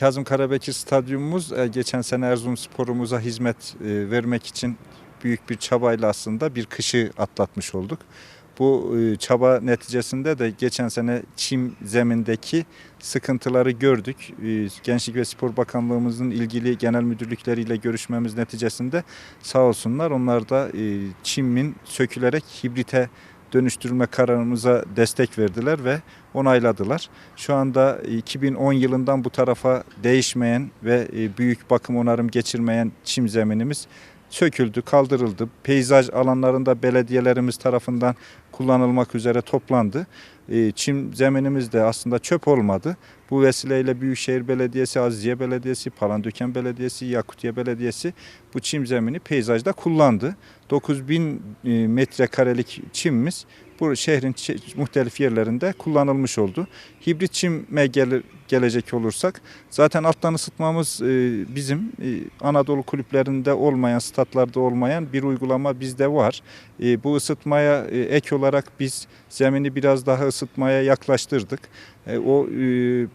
Kazım Karabekir Stadyumumuz e, geçen sene Erzurum sporumuza hizmet e, vermek için büyük bir çabayla aslında bir kışı atlatmış olduk. Bu e, çaba neticesinde de geçen sene çim zemindeki sıkıntıları gördük. E, Gençlik ve Spor Bakanlığımızın ilgili genel müdürlükleriyle görüşmemiz neticesinde sağ olsunlar onlar da e, çimin sökülerek hibrite dönüştürme kararımıza destek verdiler ve onayladılar. Şu anda 2010 yılından bu tarafa değişmeyen ve büyük bakım onarım geçirmeyen çim zeminimiz söküldü, kaldırıldı. Peyzaj alanlarında belediyelerimiz tarafından kullanılmak üzere toplandı. E, Çim zeminimiz de aslında çöp olmadı. Bu vesileyle Büyükşehir Belediyesi, Aziziye Belediyesi, Palandöken Belediyesi, Yakutiye Belediyesi bu çim zemini peyzajda kullandı. 9000 e, metrekarelik çimimiz bu şehrin muhtelif yerlerinde kullanılmış oldu. Hibrit çime gel- gelecek olursak zaten alttan ısıtmamız e, bizim e, Anadolu kulüplerinde olmayan, statlarda olmayan bir uygulama bizde var. Bu ısıtmaya ek olarak biz zemini biraz daha ısıtmaya yaklaştırdık. E, O e,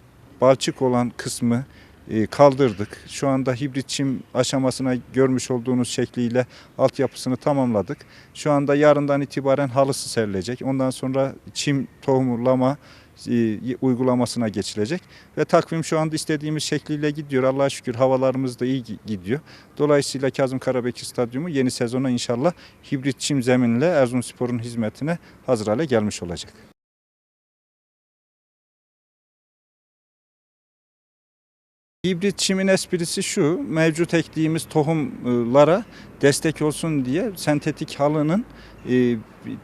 balçık olan kısmı e, kaldırdık. Şu anda hibrit çim aşamasına görmüş olduğunuz şekliyle altyapısını tamamladık. Şu anda yarından itibaren halısı serilecek. Ondan sonra çim tohumlama e, uygulamasına geçilecek. Ve takvim şu anda istediğimiz şekliyle gidiyor. Allah'a şükür havalarımız da iyi gi- gidiyor. Dolayısıyla Kazım Karabekir Stadyumu yeni sezona inşallah hibrit çim zeminle Erzurumspor'un hizmetine hazır hale gelmiş olacak. Hibrit çimin esprisi şu, mevcut ektiğimiz tohumlara destek olsun diye sentetik halının e,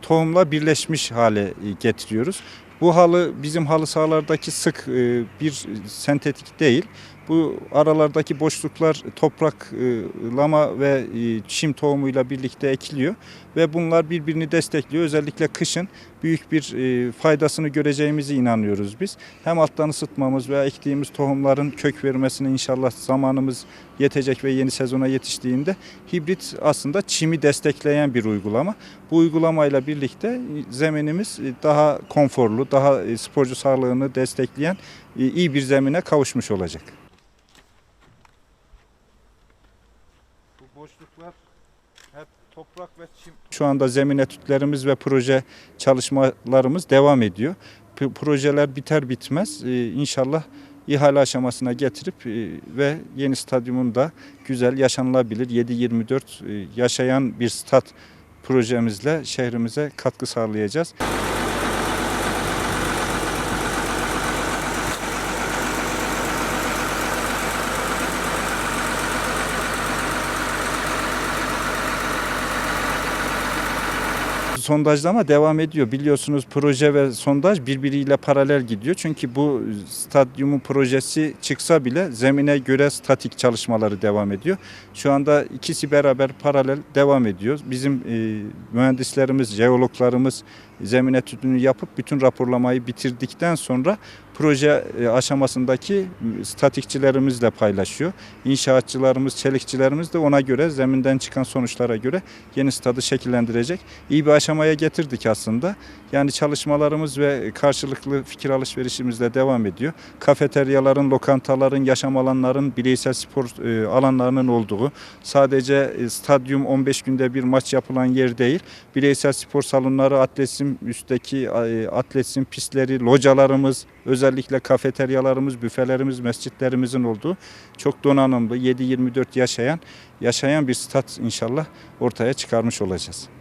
tohumla birleşmiş hale e, getiriyoruz. Bu halı bizim halı sahalardaki sık e, bir sentetik değil. Bu aralardaki boşluklar topraklama ve çim tohumuyla birlikte ekiliyor ve bunlar birbirini destekliyor. Özellikle kışın büyük bir e, faydasını göreceğimizi inanıyoruz biz. Hem alttan ısıtmamız ve ektiğimiz tohumların kök vermesine inşallah zamanımız yetecek ve yeni sezona yetiştiğinde hibrit aslında çimi destekleyen bir uygulama. Bu uygulamayla birlikte zeminimiz e, daha konforlu, daha e, sporcu sağlığını destekleyen e, iyi bir zemine kavuşmuş olacak. Bu boşluklar hep toprak ve çim. Şu anda zemin etütlerimiz ve proje çalışmalarımız devam ediyor. Projeler biter bitmez e, inşallah ihale aşamasına getirip e, ve yeni stadyumun da güzel yaşanılabilir 7-24 e, yaşayan bir stat projemizle şehrimize katkı sağlayacağız. Sondajlama devam ediyor. Biliyorsunuz proje ve sondaj birbiriyle paralel gidiyor. Çünkü bu stadyumun projesi çıksa bile zemine göre statik çalışmaları devam ediyor. Şu anda ikisi beraber paralel devam ediyor. Bizim e, mühendislerimiz, jeologlarımız zemin etüdünü yapıp bütün raporlamayı bitirdikten sonra proje e, aşamasındaki statikçilerimizle paylaşıyor. İnşaatçılarımız, çelikçilerimiz de ona göre zeminden çıkan sonuçlara göre yeni stadı şekillendirecek. İyi bir aşamaya getirdik aslında. Yani çalışmalarımız ve karşılıklı fikir alışverişimizle devam ediyor. Kafeteryaların, lokantaların, yaşam alanların, bireysel spor e, alanlarının olduğu, sadece e, stadyum 15 günde bir maç yapılan yer değil, bireysel spor salonları, atletizm üstteki e, atletizm pistleri, localarımız, özellikle kafeteryalarımız, büfelerimiz, mescitlerimizin olduğu çok donanımlı 7-24 yaşayan yaşayan bir stat inşallah ortaya çıkarmış olacağız.